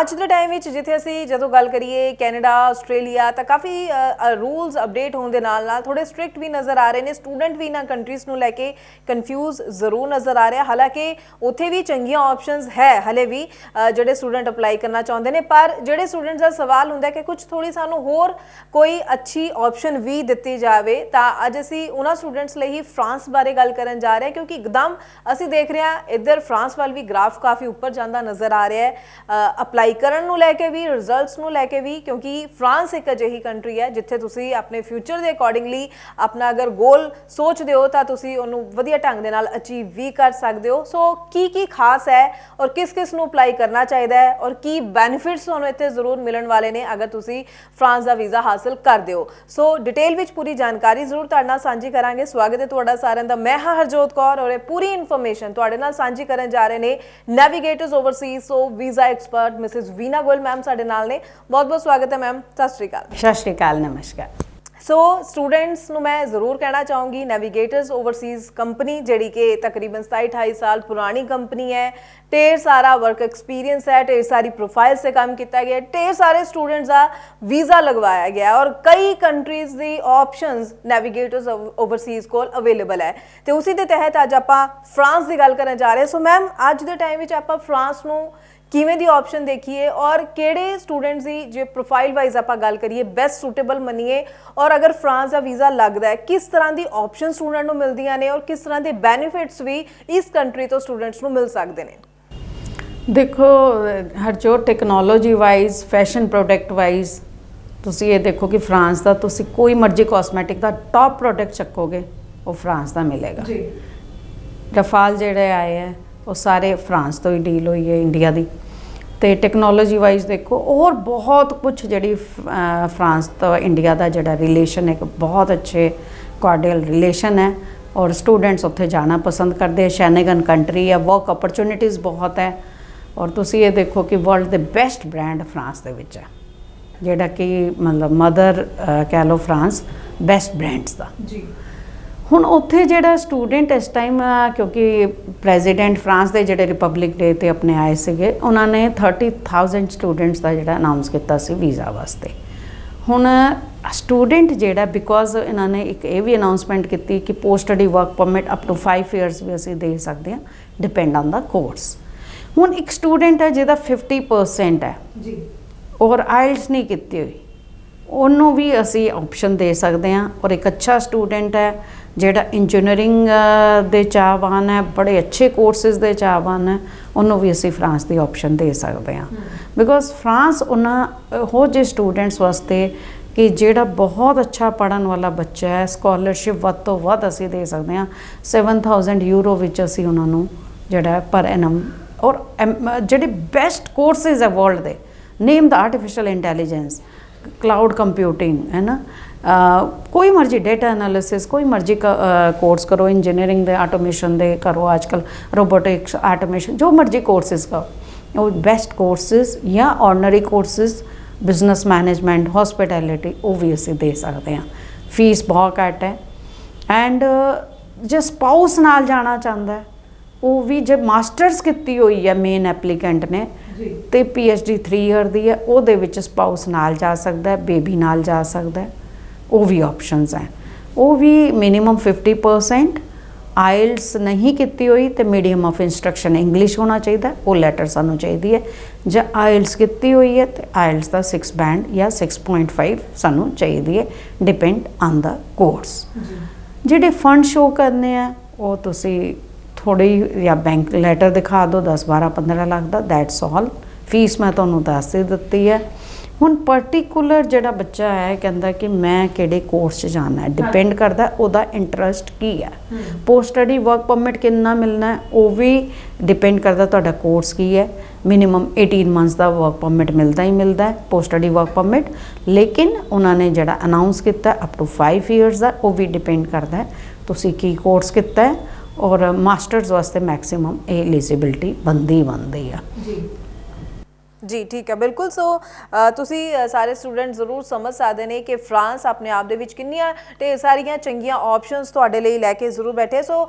ਅੱਜ ਦੇ ਟਾਈਮ ਵਿੱਚ ਜਿੱਥੇ ਅਸੀਂ ਜਦੋਂ ਗੱਲ ਕਰੀਏ ਕੈਨੇਡਾ, ਆਸਟ੍ਰੇਲੀਆ, ਤਾਂ ਕਾਫੀ ਰੂਲਸ ਅਪਡੇਟ ਹੋਣ ਦੇ ਨਾਲ ਨਾਲ ਥੋੜੇ ਸਟ੍ਰਿਕਟ ਵੀ ਨਜ਼ਰ ਆ ਰਹੇ ਨੇ। ਸਟੂਡੈਂਟ ਵੀ ਇਹਨਾਂ ਕੰਟਰੀਜ਼ ਨੂੰ ਲੈ ਕੇ ਕਨਫਿਊਜ਼ ਜ਼ਰੂਰ ਨਜ਼ਰ ਆ ਰਿਹਾ। ਹਾਲਾਂਕਿ ਉੱਥੇ ਵੀ ਚੰਗੀਆਂ ਆਪਸ਼ਨਸ ਹੈ, ਹਲੇ ਵੀ ਜਿਹੜੇ ਸਟੂਡੈਂਟ ਅਪਲਾਈ ਕਰਨਾ ਚਾਹੁੰਦੇ ਨੇ। ਪਰ ਜਿਹੜੇ ਸਟੂਡੈਂਟਸ ਦਾ ਸਵਾਲ ਹੁੰਦਾ ਕਿ ਕੁਝ ਥੋੜੀ ਸਾਨੂੰ ਹੋਰ ਕੋਈ ਅੱਛੀ ਆਪਸ਼ਨ ਵੀ ਦਿੱਤੀ ਜਾਵੇ, ਤਾਂ ਅੱਜ ਅਸੀਂ ਉਹਨਾਂ ਸਟੂਡੈਂਟਸ ਲਈ ਹੀ ਫਰਾਂਸ ਬਾਰੇ ਗੱਲ ਕਰਨ ਜਾ ਰਹੇ ਹਾਂ, ਕਿਉਂਕਿ ਇੱਕਦਮ ਅਸੀਂ ਦੇਖ ਰਹੇ ਹਾਂ ਇੱਧਰ ਫਰਾਂਸ ਵੱਲ ਵੀ ਗ੍ਰਾਫ ਕਾਫੀ ਉੱਪਰ ਜਾਂਦਾ ਨਜ਼ਰ ਆ ਰਿਹਾ ਹੈ। ਅਪਲਾਈ ਅਪਲਾਈ ਕਰਨ ਨੂੰ ਲੈ ਕੇ ਵੀ ਰਿਜ਼ਲਟਸ ਨੂੰ ਲੈ ਕੇ ਵੀ, ਕਿਉਂਕਿ ਫਰਾਂਸ ਇੱਕ ਅਜਿਹੀ ਕੰਟਰੀ ਹੈ ਜਿੱਥੇ ਤੁਸੀਂ ਆਪਣੇ ਫਿਊਚਰ ਦੇ ਅਕੋਰਡਿੰਗਲੀ ਆਪਣਾ ਅਗਰ ਗੋਲ ਸੋਚਦੇ ਹੋ ਤਾਂ ਤੁਸੀਂ ਉਹਨੂੰ ਵਧੀਆ ਢੰਗ ਦੇ ਨਾਲ ਅਚੀਵ ਵੀ ਕਰ ਸਕਦੇ ਹੋ। ਸੋ ਕੀ ਕੀ ਖਾਸ ਹੈ ਔਰ ਕਿਸ ਕਿਸ ਨੂੰ ਅਪਲਾਈ ਕਰਨਾ ਚਾਹੀਦਾ ਹੈ ਔਰ ਕੀ ਬੈਨੀਫਿਟਸ ਤੁਹਾਨੂੰ ਇੱਥੇ ਜ਼ਰੂਰ ਮਿਲਣ ਵਾਲੇ ਨੇ ਅਗਰ ਤੁਸੀਂ ਫਰਾਂਸ ਦਾ ਵੀਜ਼ਾ ਹਾਸਲ ਕਰਦੇ ਹੋ। ਸੋ ਡਿਟੇਲ ਵਿੱਚ ਪੂਰੀ ਜਾਣਕਾਰੀ ਜ਼ਰੂਰ ਤੁਹਾਡੇ ਨਾਲ ਸਾਂਝੀ ਕਰਾਂਗੇ। ਸਵਾਗਤ ਹੈ ਤੁਹਾਡਾ ਸਾਰਿਆਂ ਦਾ। ਮੈਂ ਹਾਂ ਹਰਜੋਤ ਕੌਰ ਔਰ ਇਹ ਪੂਰੀ ਇਨਫੋਰਮੇਸ਼ਨ ਤੁਹਾਡੇ ਨਾਲ ਸਾਂਝੀ ਕਰਨ ਜਾ ਰਹੇ ਨੇ navigators overseas so visa expert Mrs Veena Goyal ma'am ਸਾਡੇ ਨਾਲ ਨੇ। ਬਹੁਤ ਬਹੁਤ ਸਵਾਗਤ ਹੈ ਮੈਮ। ਸਤਿ ਸ਼੍ਰੀ ਅਕਾਲ। ਸਤਿ ਸ਼੍ਰੀ ਅਕਾਲ ਨਮਸਕਾਰ। ਸੋ ਸਟੂਡੈਂਟਸ ਨੂੰ ਮੈਂ ਜ਼ਰੂਰ ਕਹਿਣਾ ਚਾਹੂੰਗੀ ਨੈਵੀਗੇਟਰਸ ਓਵਰਸੀਜ਼ ਕੰਪਨੀ ਜਿਹੜੀ ਕਿ ਤਕਰੀਬਨ 27 28 ਸਾਲ ਪੁਰਾਣੀ ਕੰਪਨੀ ਹੈ ਢੇਰ ਸਾਰਾ ਵਰਕ ਐਕਸਪੀਰੀਅੰਸ ਹੈ ਢੇਰ ਸਾਰੀ ਪ੍ਰੋਫਾਈਲ ਸੇ ਕੰਮ ਕੀਤਾ ਗਿਆ ਢੇਰ ਸਾਰੇ ਸਟੂਡੈਂਟਸ ਦਾ ਵੀਜ਼ਾ ਲਗਵਾਇਆ ਗਿਆ ਔਰ ਕਈ ਕੰਟਰੀਜ਼ ਦੀ ਆਪਸ਼ਨਸ ਨੈਵੀਗੇਟਰਸ ਓਵਰਸੀਜ਼ ਕੋਲ ਅਵੇਲੇਬਲ ਹੈ। ਤੇ ਉਸੇ ਦੇ ਤਹਿਤ ਅੱਜ ਆਪਾਂ ਫਰਾਂਸ ਦੀ ਗੱਲ ਕਰਨ ਜਾ ਰਹੇ ਸੋ ਮੈਮ ਅੱਜ ਦੇ ਟਾਈਮ ਵਿੱਚ ਆਪਾਂ ਫਰਾਂਸ ਨੂੰ ਕਿਵੇਂ ਦੀ ਆਪਸ਼ਨ ਦੇਖੀਏ ਔਰ ਕਿਹੜੇ ਸਟੂਡੈਂਟਸ ਦੀ ਜੇ ਪ੍ਰੋਫਾਈਲ ਵਾਈਜ਼ ਆਪਾਂ ਗੱਲ ਕਰੀਏ ਬੈਸਟ ਸੂਟੇਬਲ ਮੰਨੀਏ ਔਰ ਅਗਰ ਫਰਾਂਸ ਦਾ ਵੀਜ਼ਾ ਲੱਗਦਾ ਹੈ ਕਿਸ ਤਰ੍ਹਾਂ ਦੀ ਆਪਸ਼ਨ ਸਟੂਡੈਂਟ ਨੂੰ ਮਿਲਦੀਆਂ ਨੇ ਔਰ ਕਿਸ ਤਰ੍ਹਾਂ ਦੇ ਬੈਨੀਫਿਟਸ ਵੀ ਇਸ ਕੰਟਰੀ ਤੋਂ ਸਟੂਡੈਂਟਸ ਨੂੰ ਮਿਲ ਸਕਦੇ ਨੇ? ਦੇਖੋ Harjot technology wise fashion product wise ਤੁਸੀਂ ਇਹ ਦੇਖੋ ਕਿ ਫਰਾਂਸ ਦਾ ਤੁਸੀਂ ਕੋਈ ਮਰਜ਼ੀ ਕਾਸਮੈਟਿਕ ਦਾ ਟੌਪ ਪ੍ਰੋਡਕਟ ਚੱਕੋਗੇ ਉਹ ਫਰਾਂਸ ਦਾ ਮਿਲੇਗਾ। ਜੀ। ਰਫਾਲ ਜਿਹੜੇ ਆਏ ਹੈ ਉਹ ਸਾਰੇ ਫਰਾਂਸ ਤੋਂ ਹੀ ਡੀਲ ਹੋਈ ਹੈ ਇੰਡੀਆ ਦੀ। ਤੇ ਟੈਕਨੋਲੋਜੀ ਵਾਈਜ਼ ਦੇਖੋ, ਹੋਰ ਬਹੁਤ ਕੁਝ ਜਿਹੜੀ ਫਰਾਂਸ ਤੋਂ ਇੰਡੀਆ ਦਾ ਜਿਹੜਾ ਰਿਲੇਸ਼ਨ ਹੈ, ਇੱਕ ਬਹੁਤ ਅੱਛੇ ਕਾਰਡੀਅਲ ਰਿਲੇਸ਼ਨ ਹੈ ਔਰ ਸਟੂਡੈਂਟਸ ਉੱਥੇ ਜਾਣਾ ਪਸੰਦ ਕਰਦੇ ਹੈ ਸ਼ੈਨੇਗਨ ਕੰਟਰੀ ਹੈ ਵਰਕ ਓਪਰਚੁਨਿਟੀਜ਼ ਬਹੁਤ ਹੈ ਔਰ ਤੁਸੀਂ ਇਹ ਦੇਖੋ ਕਿ ਵਰਲਡ ਦੇ ਬੈਸਟ ਬ੍ਰਾਂਡ ਫਰਾਂਸ ਦੇ ਵਿੱਚ ਹੈ, ਜਿਹੜਾ ਕਿ ਮਤਲਬ ਮਦਰ ਕਹਿ ਲਓ ਫਰਾਂਸ ਬੈਸਟ ਬ੍ਰਾਂਡਸ ਦਾ। ਜੀ। ਹੁਣ ਉੱਥੇ ਜਿਹੜਾ ਸਟੂਡੈਂਟ ਇਸ ਟਾਈਮ ਕਿਉਂਕਿ ਪ੍ਰੈਜ਼ੀਡੈਂਟ ਫਰਾਂਸ ਦੇ ਜਿਹੜੇ ਰਿਪਬਲਿਕ ਡੇ ਤੇ ਆਪਣੇ ਆਏ ਸੀਗੇ ਉਹਨਾਂ ਨੇ 30000 ਸਟੂਡੈਂਟਸ ਦਾ ਜਿਹੜਾ ਅਨਾਉਂਸ ਕੀਤਾ ਸੀ ਵੀਜ਼ਾ ਵਾਸਤੇ। ਹੁਣ ਸਟੂਡੈਂਟ ਜਿਹੜਾ ਬਿਕੋਜ਼ ਇਹਨਾਂ ਨੇ ਇੱਕ ਇਹ ਵੀ ਅਨਾਉਂਸਮੈਂਟ ਕੀਤੀ ਕਿ post study work permit up to 5 years ਵੀ ਅਸੀਂ ਦੇ ਸਕਦੇ ਹਾਂ ਡਿਪੈਂਡ ਔਨ ਦਾ ਕੋਰਸ ਹੁਣ ਇੱਕ ਸਟੂਡੈਂਟ ਹੈ ਜਿਹਦਾ 50% ਹੈ। ਜੀ। ਔਰ ਆਇਲਸ ਨਹੀਂ ਕੀਤੀ ਹੋਈ। ਉਹਨੂੰ ਵੀ ਅਸੀਂ ਆਪਸ਼ਨ ਦੇ ਸਕਦੇ ਹਾਂ ਔਰ ਇੱਕ ਅੱਛਾ ਸਟੂਡੈਂਟ ਹੈ। ਜਿਹੜਾ ਇੰਜੀਨੀਅਰਿੰਗ ਦੇ ਚਾਹਵਾਨ ਹੈ ਬੜੇ ਅੱਛੇ ਕੋਰਸਿਸ ਦੇ ਚਾਹਵਾਨ ਹੈ ਉਹਨੂੰ ਵੀ ਅਸੀਂ ਫਰਾਂਸ ਦੀ ਆਪਸ਼ਨ ਦੇ ਸਕਦੇ ਹਾਂ। ਬਿਕੋਜ਼ ਫਰਾਂਸ ਉਹਨਾਂ ਹੋ ਜੇ ਸਟੂਡੈਂਟਸ ਵਾਸਤੇ ਕਿ ਜਿਹੜਾ ਬਹੁਤ ਅੱਛਾ ਪੜਨ ਵਾਲਾ ਬੱਚਾ ਹੈ ਸਕਾਲਰਸ਼ਿਪ ਵੱਧ ਤੋਂ ਵੱਧ ਅਸੀਂ ਦੇ ਸਕਦੇ ਹਾਂ। 7000 ਯੂਰੋ ਵਿੱਚ ਅਸੀਂ ਉਹਨਾਂ ਨੂੰ ਜਿਹੜਾ ਪਰ ਐਨਮ ਔਰ ਜਿਹੜੇ ਬੈਸਟ ਕੋਰਸਿਸ ਹੈ ਵਰਲਡ ਦੇ ਨੇਮ ਦਾ ਆਰਟੀਫੀਸ਼ੀਅਲ ਇੰਟੈਲੀਜੈਂਸ ਕਲਾਉਡ ਕੰਪਿਊਟਿੰਗ ਹੈ ਨਾ? ਕੋਈ ਮਰਜ਼ੀ ਡਾਟਾ ਐਨਾਲਿਸਿਸ ਕੋਈ ਮਰਜ਼ੀ ਕੋਰਸ ਕਰੋ ਇੰਜੀਨੀਅਰਿੰਗ ਦੇ ਆਟੋਮੇਸ਼ਨ ਦੇ ਕਰੋ ਅੱਜਕੱਲ ਰੋਬੋਟਿਕਸ ਆਟੋਮੇਸ਼ਨ ਜੋ ਮਰਜ਼ੀ ਕੋਰਸਿਸ ਕਰੋ। ਉਹ ਬੈਸਟ ਕੋਰਸਿਸ ਜਾਂ ordinary courses business management hospitality ਉਹ ਵੀ ਅਸੀਂ ਦੇ ਸਕਦੇ ਹਾਂ। ਫੀਸ ਬਹੁਤ ਘੱਟ ਹੈ। ਐਂਡ ਜੇ ਸਪਾਊਸ ਨਾਲ ਜਾਣਾ ਚਾਹੁੰਦਾ ਹੈ ਉਹ ਵੀ ਜੇ ਮਾਸਟਰਸ ਕੀਤੀ ਹੋਈ ਹੈ ਮੇਨ ਐਪਲੀਕੈਂਟ ਨੇ ਤੇ ਪੀਐਚਡੀ 3 ਇਅਰ ਦੀ ਹੈ ਉਹਦੇ ਵਿੱਚ ਸਪਾਊਸ ਨਾਲ ਜਾ ਸਕਦਾ ਹੈ ਬੇਬੀ ਨਾਲ ਜਾ ਸਕਦਾ ਹੈ। ਉਹ ਵੀ ਆਪਸ਼ਨਸ ਹੈ ਉਹ ਵੀ ਮਿਨੀਮਮ 50% ਆਇਲਸ ਨਹੀਂ ਕੀਤੀ ਹੋਈ ਤੇ ਮੀਡੀਅਮ ਆਫ ਇਨਸਟਰਕਸ਼ਨ ਇੰਗਲਿਸ਼ ਹੋਣਾ ਚਾਹੀਦਾ ਉਹ ਲੈਟਰ ਸਾਨੂੰ ਚਾਹੀਦੀ ਹੈ। ਜੇ ਆਇਲਸ ਕੀਤੀ ਹੋਈ ਹੈ ਤੇ ਆਇਲਸ ਦਾ 6 ਬੈਂਡ ਜਾਂ 6.5 ਸਾਨੂੰ ਚਾਹੀਦੀ ਹੈ ਡਿਪੈਂਡ ਔਨ ਦਾ ਕੋਰਸ ਜਿਹੜੇ ਫੰਡ ਸ਼ੋ ਕਰਨੇ ਆ ਉਹ ਤੁਸੀਂ ਥੋੜੀ ਜਾਂ ਬੈਂਕ ਲੈਟਰ ਦਿਖਾ ਦਿਓ 10 12 15 ਲੱਖ ਦਾ ਦੈਟਸ ਆਲ ਫੀਸ ਮੈਂ ਤੁਹਾਨੂੰ ਦੱਸ ਦਿੱਤੀ ਹੈ। ਹੁਣ ਪਾਰਟਿਕੂਲਰ ਜਿਹੜਾ ਬੱਚਾ ਹੈ ਕਹਿੰਦਾ ਕਿ ਮੈਂ ਕਿਹੜੇ ਕੋਰਸ 'ਚ ਜਾਣਾ ਹੈ ਡਿਪੈਂਡ ਕਰਦਾ ਉਹਦਾ ਇੰਟਰਸਟ ਕੀ ਹੈ। ਪੋਸਟ ਸਟੱਡੀ ਵਰਕ ਪਰਮਿਟ ਕਿੰਨਾ ਮਿਲਣਾ ਹੈ ਉਹ ਵੀ ਡਿਪੈਂਡ ਕਰਦਾ ਤੁਹਾਡਾ ਕੋਰਸ ਕੀ ਹੈ। ਮਿਨੀਮਮ 18 ਮੰਥਸ ਦਾ ਵਰਕ ਪਰਮਿਟ ਮਿਲਦਾ ਹੀ ਮਿਲਦਾ ਹੈ ਪੋਸਟ ਸਟੱਡੀ ਵਰਕ ਪਰਮਿਟ ਲੇਕਿਨ ਉਹਨਾਂ ਨੇ ਜਿਹੜਾ ਅਨਾਉਂਸ ਕੀਤਾ ਅਪ ਟੂ 5 ਇਅਰਸ ਦਾ ਉਹ ਵੀ ਡਿਪੈਂਡ ਕਰਦਾ ਹੈ। ਤੁਸੀਂ ਕੀ ਕੋਰਸ ਕੀਤਾ ਹੈ? ਔਰ ਮਾਸਟਰਸ ਵਾਸਤੇ ਮੈਕਸਿਮਮ ਇਹ ਐਲੀਜੀਬਿਲਟੀ ਬੰਦੀ ਬੰਦੀ ਆ। ਜੀ। ਜੀ ਠੀਕ ਹੈ। ਬਿਲਕੁਲ ਸੋ ਤੁਸੀਂ ਸਾਰੇ ਸਟੂਡੈਂਟ ਜ਼ਰੂਰ ਸਮਝ ਸਕਦੇ ਨੇ ਕਿ ਫਰਾਂਸ ਆਪਣੇ ਆਪ ਦੇ ਵਿੱਚ ਕਿੰਨੀਆਂ ਢੇਰ ਸਾਰੀਆਂ ਚੰਗੀਆਂ ਆਪਸ਼ਨਸ ਤੁਹਾਡੇ ਲਈ ਲੈ ਕੇ ਜ਼ਰੂਰ ਬੈਠੇ। ਸੋ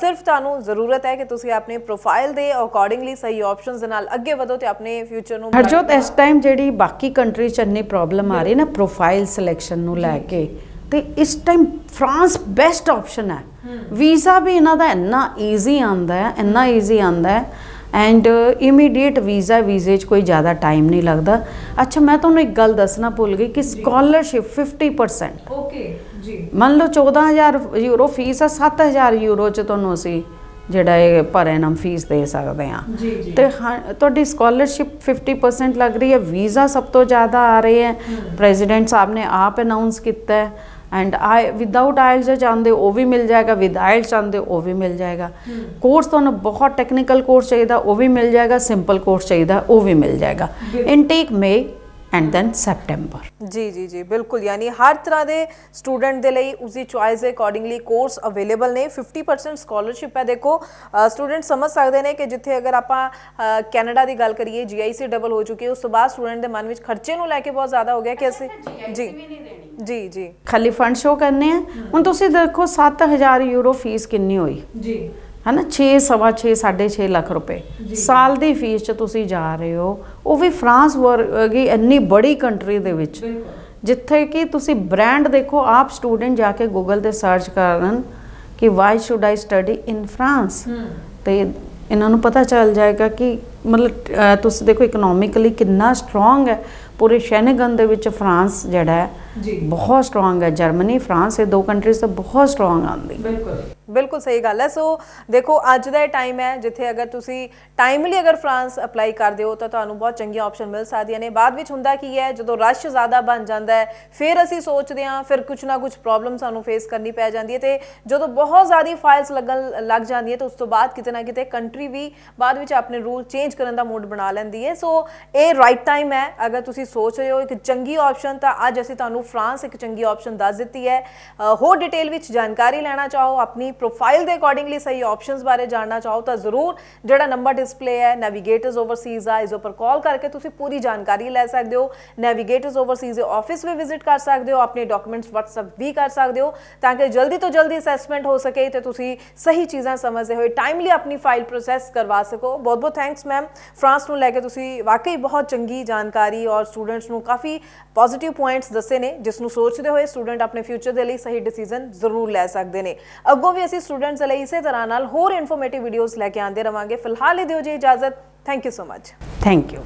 ਸਿਰਫ ਤੁਹਾਨੂੰ ਜ਼ਰੂਰਤ ਹੈ ਕਿ ਤੁਸੀਂ ਆਪਣੇ ਪ੍ਰੋਫਾਈਲ ਦੇ ਅਕੋਰਡਿੰਗਲੀ ਸਹੀ ਆਪਸ਼ਨਸ ਦੇ ਨਾਲ ਅੱਗੇ ਵਧੋ ਤੇ ਆਪਣੇ ਫਿਊਚਰ ਨੂੰ ਹਰਜੋਤ ਇਸ ਟਾਈਮ ਜਿਹੜੀ ਬਾਕੀ ਕੰਟਰੀ ਚ ਇੰਨੀ ਪ੍ਰੋਬਲਮ ਆ ਰਹੀ ਨਾ ਪ੍ਰੋਫਾਈਲ ਸਿਲੈਕਸ਼ਨ ਨੂੰ ਲੈ ਕੇ ਤੇ ਇਸ ਟਾਈਮ ਫਰਾਂਸ ਬੈਸਟ ਆਪਸ਼ਨ ਹੈ। ਵੀਜ਼ਾ ਵੀ ਇਹਨਾਂ ਦਾ ਇੰਨਾ ਈਜ਼ੀ ਆਂਦਾ ਹੈ ਇੰਨਾ ਈਜ਼ੀ ਆਂਦਾ ਹੈ ਐਂਡ ਇਮੀਡੀਏਟ ਵੀਜ਼ਾ ਵੀਜ਼ੇ 'ਚ ਕੋਈ ਜ਼ਿਆਦਾ ਟਾਈਮ ਨਹੀਂ ਲੱਗਦਾ। ਅੱਛਾ ਮੈਂ ਤੁਹਾਨੂੰ ਇੱਕ ਗੱਲ ਦੱਸਣਾ ਭੁੱਲ ਗਈ ਕਿ ਸਕਾਲਰਸ਼ਿਪ 50% ਓਕੇ ਜੀ। ਮੰਨ ਲਓ 14000 ਯੂਰੋ ਫੀਸ ਆ 7000 ਯੂਰੋ 'ਚ ਤੁਹਾਨੂੰ ਅਸੀਂ ਜਿਹੜਾ ਇਹ ਪਰ ਐਨਮ ਫੀਸ ਦੇ ਸਕਦੇ ਜੀ ਤੇ ਤੁਹਾਡੀ ਸਕਾਲਰਸ਼ਿਪ 50% ਲੱਗ ਰਹੀ ਹੈ ਵੀਜ਼ਾ ਸਭ ਤੋਂ ਜ਼ਿਆਦਾ ਆ ਰਹੇ ਹੈ। ਪ੍ਰੈਜ਼ੀਡੈਂਟ ਸਾਹਿਬ ਨੇ ਆਪ ਅਨਾਉਂਸ ਕੀਤਾ ਹੈ। ਐਂਡ ਆਈ ਵਿਦਆਊਟ ਆਇਲਸ ਚਾਹੁੰਦੇ ਉਹ ਵੀ ਮਿਲ ਜਾਏਗਾ ਵਿਦ ਆਇਲਸ ਚਾਹੁੰਦੇ ਉਹ ਵੀ ਮਿਲ ਜਾਏਗਾ। ਕੋਰਸ ਤੁਹਾਨੂੰ ਬਹੁਤ ਟੈਕਨੀਕਲ ਕੋਰਸ ਚਾਹੀਦਾ ਉਹ ਵੀ ਮਿਲ ਜਾਏਗਾ ਸਿੰਪਲ ਕੋਰਸ ਚਾਹੀਦਾ ਉਹ ਵੀ ਮਿਲ ਜਾਏਗਾ। Intake May and then September ਜੀ ਜੀ ਜੀ ਬਿਲਕੁਲ। ਯਾਨੀ ਹਰ ਤਰ੍ਹਾਂ ਦੇ ਸਟੂਡੈਂਟ ਦੇ ਲਈ ਉਸਦੀ ਚੁਆਇਸ ਦੇ ਅਕੋਰਡਿੰਗਲੀ ਕੋਰਸ ਅਵੇਲੇਬਲ ਨੇ। 50% ਸਕਾਲਰਸ਼ਿਪ ਹੈ। ਦੇਖੋ ਸਟੂਡੈਂਟ ਸਮਝ ਸਕਦੇ ਨੇ ਕਿ ਜਿੱਥੇ ਅਗਰ ਆਪਾਂ ਕੈਨੇਡਾ ਦੀ ਗੱਲ ਕਰੀਏ ਜੀਆਈਸੀ ਡਬਲ ਹੋ ਚੁੱਕੀ ਹੈ। ਉਸ ਤੋਂ ਬਾਅਦ ਸਟੂਡੈਂਟ ਦੇ ਮਨ ਵਿੱਚ ਖਰਚੇ ਨੂੰ ਲੈ ਕੇ ਬਹੁਤ ਜ਼ਿਆਦਾ ਹੋ ਗਿਆ ਕਿ ਅਸੀਂ ਜੀ। ਜੀ ਜੀ। ਖਾਲੀ ਫੰਡ ਸ਼ੋ ਕਰਨੇ ਆ। ਹੁਣ ਤੁਸੀਂ ਦੇਖੋ 7000 ਯੂਰੋ ਫੀਸ ਕਿੰਨੀ ਹੋਈ? ਜੀ। ਹੈ ਨਾ 6 ਸਵਾ 6 6.5 ਲੱਖ ਰੁਪਏ। ਸਾਲ ਦੀ ਫੀਸ ਚ ਤੁਸੀਂ ਜਾ ਰਹੇ ਹੋ। ਉਹ ਵੀ ਫਰਾਂਸ ਵਰਗੀ ਇੰਨੀ ਬੜੀ ਕੰਟਰੀ ਦੇ ਵਿੱਚ। ਜਿੱਥੇ ਕਿ ਤੁਸੀਂ ਬ੍ਰਾਂਡ ਦੇਖੋ ਆਪ ਸਟੂਡੈਂਟ ਜਾ ਕੇ ਗੂਗਲ ਤੇ ਸਰਚ ਕਰਨ ਕਿ why should I study in France ਤੇ ਇਹਨਾਂ ਨੂੰ ਪਤਾ ਚੱਲ ਜਾਏਗਾ ਕਿ ਮਤਲਬ ਤੁਸੀਂ ਦੇਖੋ ਇਕਨੋਮਿਕਲੀ ਕਿੰਨਾ ਸਟਰੋਂਗ ਹੈ। ਪੂਰੇ ਸ਼ੈਨਗਨ ਦੇ ਵਿੱਚ ਫਰਾਂਸ ਜਿਹੜਾ ਹੈ ਜੀ। ਬਹੁਤ ਸਟਰੋਂਗ ਹੈ ਜਰਮਨੀ ਫਰਾਂਸ ਇਹ ਦੋ ਕੰਟਰੀਜ਼ ਤਾਂ ਬਹੁਤ ਸਟਰੋਂਗ ਆਂਦੀ ਬਿਲਕੁਲ। ਬਿਲਕੁਲ ਸਹੀ ਗੱਲ ਹੈ। ਸੋ ਦੇਖੋ, ਅੱਜ ਦਾ ਇਹ ਟਾਈਮ ਹੈ ਜਿੱਥੇ ਅਗਰ ਤੁਸੀਂ ਟਾਈਮਲੀ ਅਗਰ ਫਰਾਂਸ ਅਪਲਾਈ ਕਰਦੇ ਹੋ ਤਾਂ ਤੁਹਾਨੂੰ ਬਹੁਤ ਚੰਗੀਆਂ ਆਪਸ਼ਨ ਮਿਲ ਸਕਦੀਆਂ ਨੇ। ਬਾਅਦ ਵਿੱਚ ਹੁੰਦਾ ਕੀ ਹੈ, ਜਦੋਂ ਰਸ਼ ਜ਼ਿਆਦਾ ਬਣ ਜਾਂਦਾ ਹੈ, ਫਿਰ ਅਸੀਂ ਸੋਚਦੇ ਹਾਂ, ਫਿਰ ਕੁਝ ਨਾ ਕੁਝ ਪ੍ਰੋਬਲਮ ਸਾਨੂੰ ਫੇਸ ਕਰਨੀ ਪੈ ਜਾਂਦੀ ਹੈ ਤੇ ਜਦੋਂ ਬਹੁਤ ਜ਼ਿਆਦਾ ਫਾਈਲਸ ਲੱਗਣ ਲੱਗ ਜਾਂਦੀ ਹੈ ਤਾਂ ਉਸ ਤੋਂ ਬਾਅਦ ਕਿਤੇ ਨਾ ਕਿਤੇ ਕੰਟਰੀ ਵੀ ਬਾਅਦ ਵਿੱਚ ਆਪਣੇ ਰੂਲ ਚੇਂਜ ਕਰਨ ਦਾ ਮੂਡ ਬਣਾ ਲੈਂਦੀ ਹੈ। ਸੋ ਇਹ ਰਾਈਟ ਟਾਈਮ ਹੈ। ਅਗਰ ਤੁਸੀਂ ਸੋਚ ਰਹੇ ਹੋ ਇੱਕ ਚੰਗੀ ਆਪਸ਼ਨ ਤਾਂ ਅੱਜ ਅਸੀਂ ਤੁਹਾਨੂੰ ਫਰਾਂਸ ਇੱਕ ਚੰਗੀ ਆਪਸ਼ਨ ਦੱਸ ਦਿੱਤੀ ਹੈ। ਹੋਰ ਡਿਟੇਲ ਵਿੱਚ ਜਾਣਕਾਰੀ ਲੈਣਾ ਚਾਹੋ, ਆਪਣੀ ਪ੍ਰੋਫਾਈਲ ਦੇ ਅਕੋਰਡਿੰਗਲੀ ਸਹੀ ਆਪਸ਼ਨਸ ਬਾਰੇ ਜਾਣਨਾ ਚਾਹੋ ਤਾਂ ਜ਼ਰੂਰ ਜਿਹੜਾ ਨੰਬਰ ਡਿਸਪਲੇ ਹੈ ਨੈਵੀਗੇਟਰਸ ਓਵਰਸੀਜ਼ ਆ, ਇਸ ਉੱਪਰ ਕਾਲ ਕਰਕੇ ਤੁਸੀਂ ਪੂਰੀ ਜਾਣਕਾਰੀ ਲੈ ਸਕਦੇ ਹੋ। ਨੈਵੀਗੇਟਰਸ ਓਵਰਸੀਜ਼ ਦੇ ਆਫਿਸ ਵੀ ਵਿਜ਼ਿਟ ਕਰ ਸਕਦੇ ਹੋ, ਆਪਣੇ ਡਾਕੂਮੈਂਟਸ WhatsApp ਵੀ ਕਰ ਸਕਦੇ ਹੋ ਤਾਂ ਕਿ ਜਲਦੀ ਤੋਂ ਜਲਦੀ ਅਸੈਸਮੈਂਟ ਹੋ ਸਕੇ ਤੇ ਤੁਸੀਂ ਸਹੀ ਚੀਜ਼ਾਂ ਸਮਝਦੇ ਹੋਏ ਟਾਈਮਲੀ ਆਪਣੀ ਫਾਈਲ ਪ੍ਰੋਸੈਸ ਕਰਵਾ ਸਕੋ। ਬਹੁਤ ਬਹੁਤ ਥੈਂਕਸ ਮੈਮ ਫਰਾਂਸ ਨੂੰ ਲੈ ਕੇ ਤੁਸੀਂ ਵਾਕਈ ਬਹੁਤ ਚੰਗੀ ਜਾਣਕਾਰੀ ਔਰ ਸਟੂਡੈਂਟਸ ਨੂੰ ਕਾਫੀ ਪੋਜ਼ਿਟਿਵ ਪੁਆਇੰਟਸ ਦੱਸੇ ਨੇ, ਜਿਸ ਨੂੰ ਸੋਚਦੇ ਹੋਏ ਸਟੂਡੈਂਟ ਆਪਣੇ ਫਿਊਚਰ ਦੇ ਲਈ ਸਹੀ ਡਿਸੀਜਨ ਜ਼ਰੂਰ ਲੈ ਸਕਦੇ ਨੇ। ਅੱਗੋਂ ਵੀ ਅਸੀਂ ਸਟੂਡੈਂਟਸ ਲਈ ਇਸੇ ਤਰ੍ਹਾਂ ਨਾਲ ਹੋਰ ਇਨਫੋਰਮੇਟਿਵ ਵੀਡੀਓਜ਼ ਲੈ ਕੇ ਆਉਂਦੇ ਰਵਾਂਗੇ। ਫਿਲਹਾਲ ਹੀ ਦਿਓ ਜੀ ਇਜਾਜ਼ਤ। Thank you so much thank you